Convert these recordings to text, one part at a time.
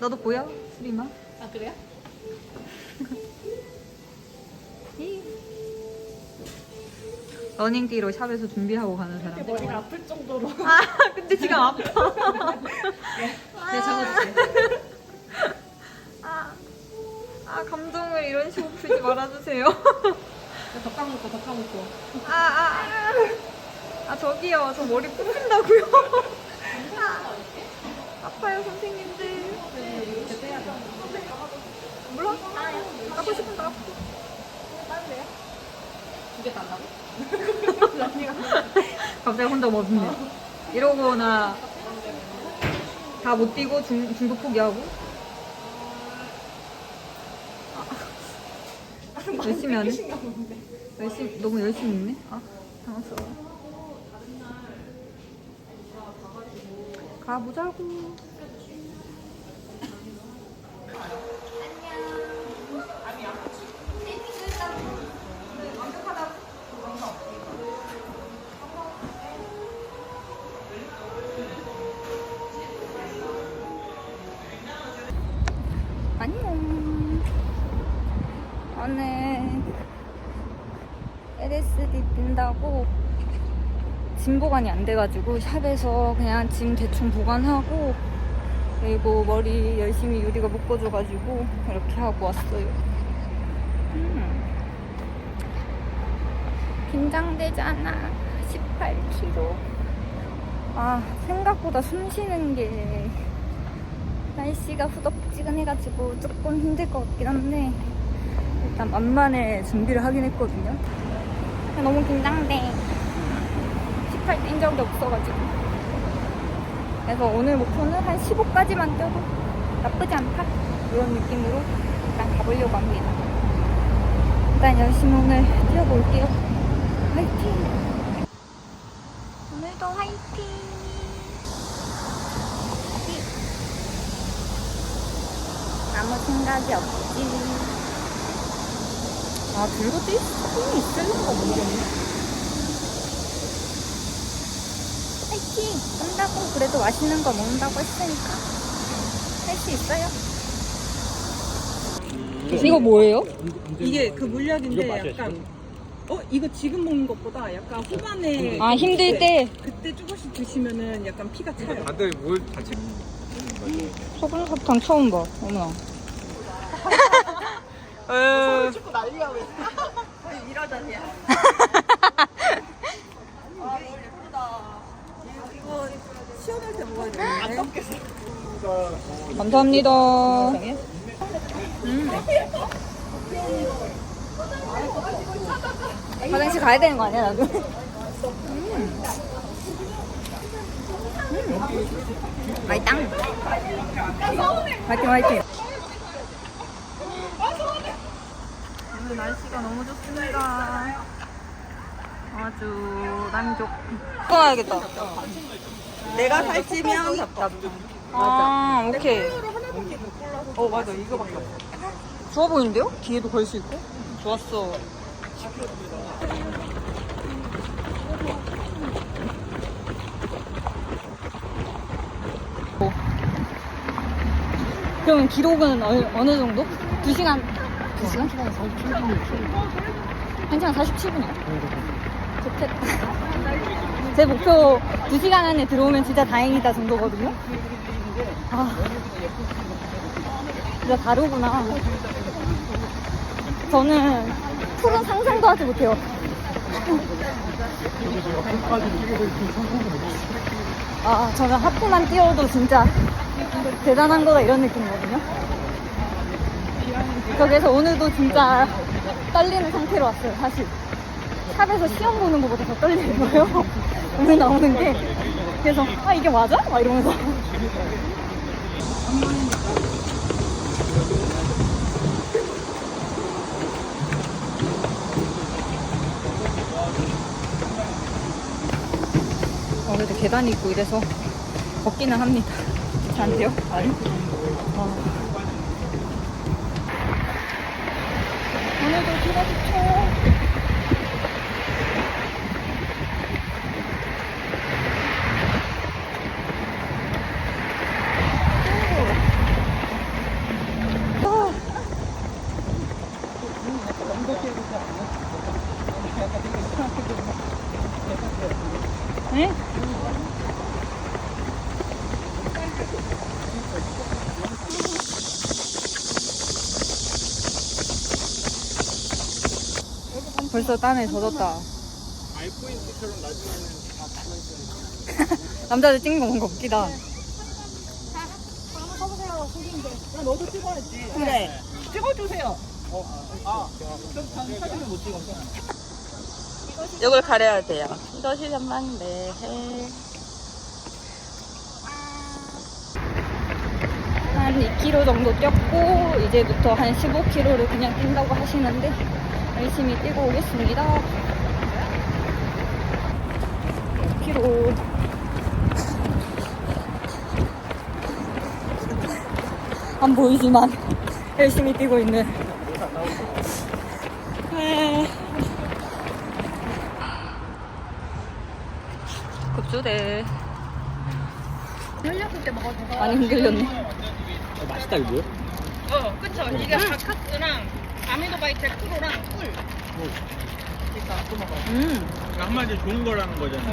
너도 보여? 수리마? 아 그래요? 러닝띠로 샵에서 준비하고 가는 사람. 머리가 아플 정도로. 아, 근데 지금 아파. 네 적어주세요. 아, 아, 감정을 이런 식으로 풀지 말아주세요. 더 까먹고 더 까먹고. 아, 아, 아. 아, 저기요. 저 머리 뽑힌다고요. 아, 아파요, 선생님들. 이렇게 떼야죠. 몰라? 하고 싶은데 아파. 두개 딴다고? 갑자기 혼자 멈네. 이러고 나다 못 뛰고 중, 중도 포기하고. 아, 열심히 하네. 열심히, 너무 열심히 있네. 아, 당황스러워. 가보자고. 안녕. 오늘 LSD 빈다고 짐 보관이 안 돼가지고 샵에서 그냥 짐 대충 보관하고 그리고 머리 열심히 유리가 묶어줘가지고 이렇게 하고 왔어요. 음. 긴장되잖아. 18kg. 아, 생각보다 숨 쉬는 게 날씨가 후덥지근해가지고 조금 힘들 것 같긴 한데 일단 만만의 준비를 하긴 했거든요. 너무 긴장돼. 18 뛴 적이 없어가지고. 그래서 오늘 목표는 한 15까지만 뛰어도 나쁘지 않다. 이런 느낌으로 일단 가보려고 합니다. 일단 열심히 오늘 뛰어볼게요. 화이팅! 오늘도 화이팅! 아무 생각이 없지. 아, 들고 뛸 힘이 있을까 모르겠네. 화이팅! 뜬다고 그래도 맛있는 거 먹는다고 했으니까 할 수 있어요. 이거 뭐예요? 이게 그 물약인데 약간 어 이거 지금 먹는 것보다 약간 후반에 아, 힘들 때 그때 조금씩 드시면은 약간 피가 차요. 다들 뭘 같이 소금 사탕 처음 봐. 어머나. 에... 축구 난리야 왜? 일하자니 야. 아 예쁘다. 이거 시원할 때 먹어야 돼. 안 덥겠어. 감사합니다. 음. 화장실 가야 되는 거 아니야, 나도? 음. 음. 맛있당. 화이팅, 화이팅. 오늘 날씨가 너무 좋습니다. 아주 만족. 꺼야겠다. 내가 살찌면 답답. 아, 오케이. 어 맞아 이거밖에 없어. 좋아 보이는데요? 뒤에도 걸 수 있고? 좋았어. 뭐. 그러면 기록은 어, 어느 정도? 2시간? 2시간? 1시간 47분이요? 좋겠다. 제 목표 2시간 안에 들어오면 진짜 다행이다 정도거든요? 아. 진짜 다르구나. 저는 풀은 상상도 하지 못해요. 아, 저는 하프만 뛰어도 진짜 대단한 거다 이런 느낌이거든요. 그래서 오늘도 진짜 떨리는 상태로 왔어요, 사실. 샵에서 시험 보는 것보다 더 떨리는 거예요. 오늘 나오는 게. 그래서, 아, 이게 맞아? 막 이러면서. 어, 그래도 계단이 있고 이래서 걷기는 합니다. 괜찮은데요? 아니? 어. 오늘도 비가 좋죠. 네? 벌써 땀에 젖었다. 알포인트처럼 나중에는 남자들 찍는 거 뭔가 웃기다. 네. 한번 써보세요, 후기인데. 야, 너도 찍어야지. 그래. 네. 찍어주세요. 어, 아, 아, 아. 아, 아. 좀 사진을 못 찍었어. 이걸 가려야 돼요. 이것이 전망대. 한 2km 정도 뛰었고 이제부터 한 15km를 그냥 뛴다고 하시는데 열심히 뛰고 오겠습니다. 5km. 안 보이지만 열심히 뛰고 있는. 에. 급주대. 많이 흔들렸네. 맛있다 이거? 어, 그쵸. 이게 바카스랑 아미노바이트 프로랑 꿀. 음. 한마디 좋은 거라는 거잖아.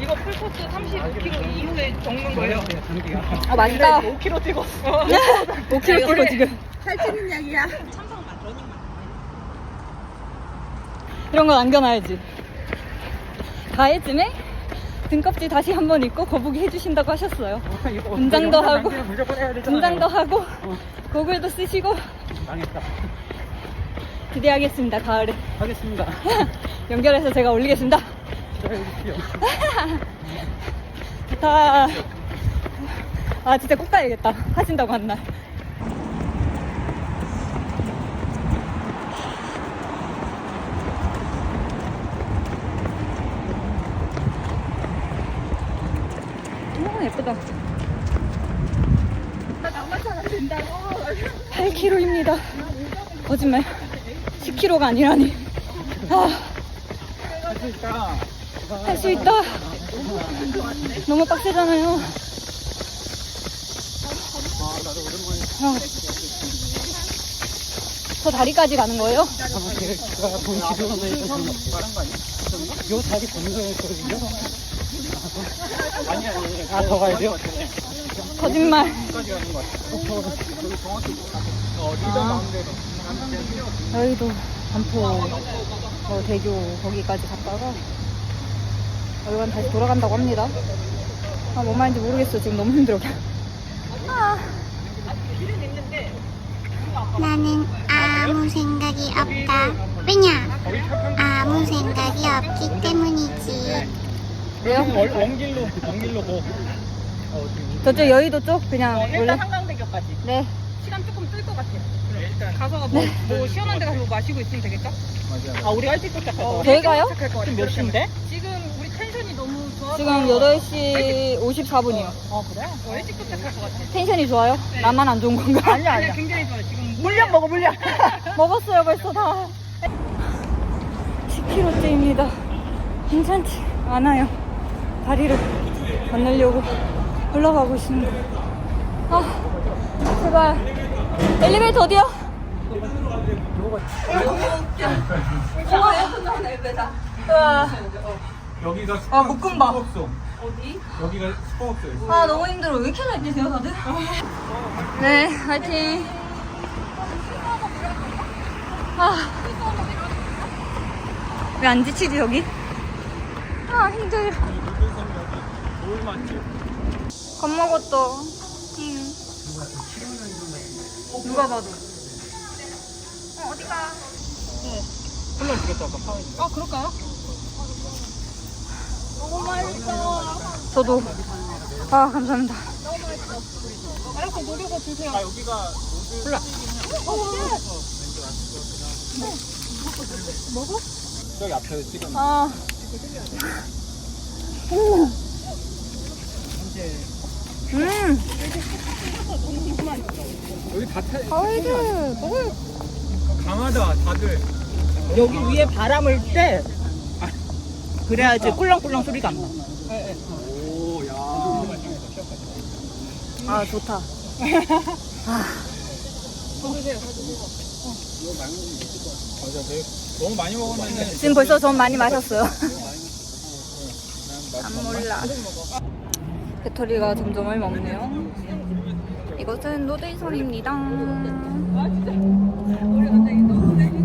이거 풀코스 35kg 이후에 적는 거예요. 아 맛있다. 5kg 찍었어. 5kg 뛰고 지금. 살찌는 약이야. 이런 거 남겨놔야지. 다해쯤에 등껍질 다시 한번 입고 거북이 해주신다고 하셨어요. 분장도 하고, 분장도 하고, 고글도 쓰시고 망했다. 기대하겠습니다. 가을에 하겠습니다. 연결해서 제가 올리겠습니다. 좋다. 아 진짜 꼭 가야겠다. 하신다고 한 날. 오 예쁘다. 8kg입니다. 거짓말. 10kg가 아니라니. 아. 할수 있다. 할수 있다. 너무 빡세잖아요. 아. 저 다리까지 가는 거예요? 요 다리 건너였거든요. 아니 아니. 아더 가야 돼요? 거짓말. 까지 가는 거 같아. 저기 정확히 어 리더 마운드에서 여의도 반포 어, 대교 거기까지 갔다가 여기간 다시 돌아간다고 합니다. 아, 뭔 말인지 모르겠어. 지금 너무 힘들어. 아, 나는 아무 생각이 없다. 왜냐? 아무 생각이 없기 때문이지. 왜요? 원- 원길로 원길로 고. 어, 지금 저쪽 여의도 쪽 그냥 일단 원래 한강대교까지. 네. 시간 조금 뜰 것 같아요. 일단 가서 뭐, 뭐 시원한 데 가서 뭐 마시고 있으면 되겠죠? 맞아. 아, 우리 일찍 도착할 거 저희가요? 지금 몇 시인데? 지금 우리 텐션이 너무 좋아서. 지금 8시 54분이요. 어, 그래? 어, 일찍 도착할 것 같아. 텐션이 좋아요? 나만 안 좋은 건가? 아니야, 아니야. 굉장히 좋아요. 지금 물량 먹어, 물량. 먹었어요 벌써 다 10kg째입니다 괜찮지 않아요 다리를 건너려고 올라가고 있습니다 아 제발 엘리베이터 어디야? 여기가 아. 스포업소. 어디? 여기가 스포업소예요. 아 너무 힘들어 왜 이렇게 잘 뛰세요 다들? 네 화이팅 아 왜 안 지치지 여기? 아 힘들어 노을 맛집. 겁먹었다 응. 누가 봐도 어 어디가 콜라 주겠다 아까 파인. 아, 그럴까요? 저도 아 감사합니다 알았어, 노려서 주세요. 아 여기가 콜라. 먹어? 저기 앞에 지금 아 음, 여기 다 타. 가이드 먹을 강하다 다들. 여기 위에 바람을 때, 그래야지 꿀렁꿀렁 소리가 안 나. 오 야. 아 좋다 맞아. 내 너무 많이 먹었는데. 지금 벌써 전 많이 마셨어요 안 몰라 배터리가 점점 얼마 없네요 이것은 노들섬입니다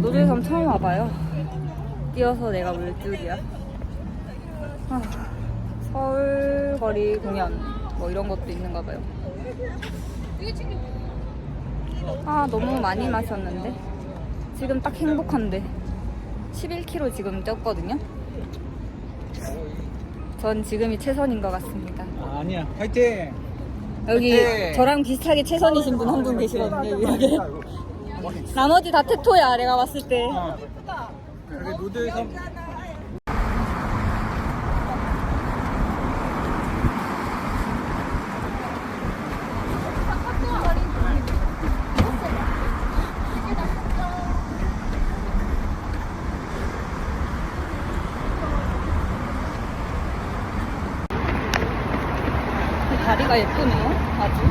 노들섬 처음 와봐요 뛰어서 내가 물줄이야. 아, 서울 거리 공연 뭐 이런 것도 있는가 봐요. 아 너무 많이 마셨는데 지금 딱 행복한데 11kg 지금 쪘거든요. 전 지금이 최선인 것 같습니다. 아, 아니야. 화이팅! 여기 네. 저랑 비슷하게 최선이신 분 한 분 계시거든요. 여기. 나머지 다 테토야 내가 봤을 때. 어. 여기 무대에서 이 다리가 예쁘네요. 아주.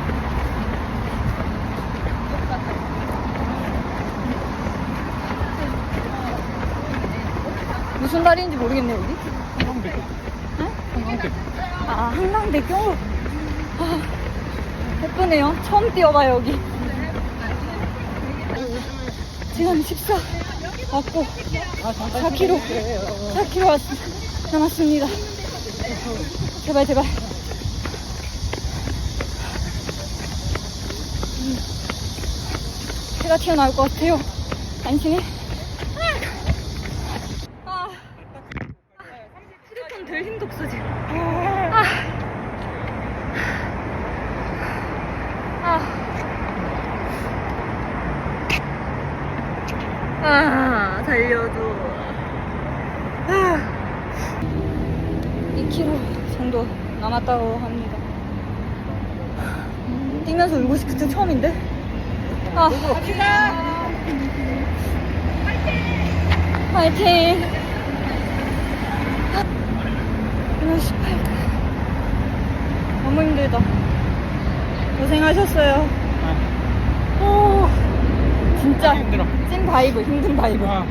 무슨 다리인지 모르겠네 여기. 한강대. 아 한강대교. 아, 예쁘네요. 처음 뛰어봐 여기. 지금 14 왔고 4km 4km 왔, 남았습니다. 제발 제발. 해가 튀어나올 것 같아요. 안심해. 아, 휴대폰 들 힘도 없어 지금. 아, 아, 아 달려도. 아. 2km 정도 남았다고 합니다. 뛰면서 울고 때 처음인데? 아. 파이팅! 58. 너무 힘들다. 고생하셨어요. 오, 진짜 힘들어. 찐 바이브, 힘든 바이브. 아.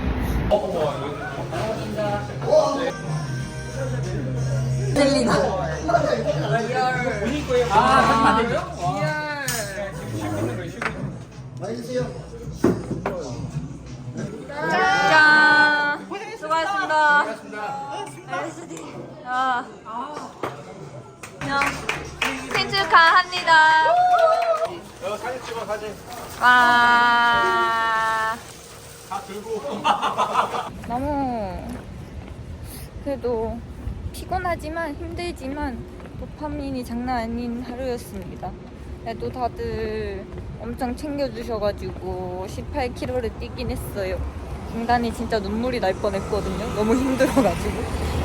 짠! 수고하셨습니다. LSD. 아. 그냥 생일 축하합니다. 사진 찍어, 사진. 와. 다 들고. 너무 그래도 피곤하지만 힘들지만 도파민이 장난 아닌 하루였습니다. 그래도 다들 엄청 챙겨주셔가지고 18km를 뛰긴 했어요. 중간에 진짜 눈물이 날 뻔했거든요. 너무 힘들어가지고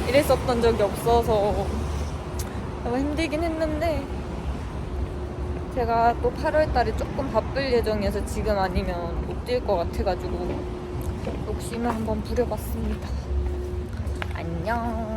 이랬었던 적이 없어서 너무 힘들긴 했는데 제가 또 8월달에 조금 바쁠 예정이어서 지금 아니면 못 뛸 것 같아가지고 욕심을 한번 부려봤습니다. 안녕.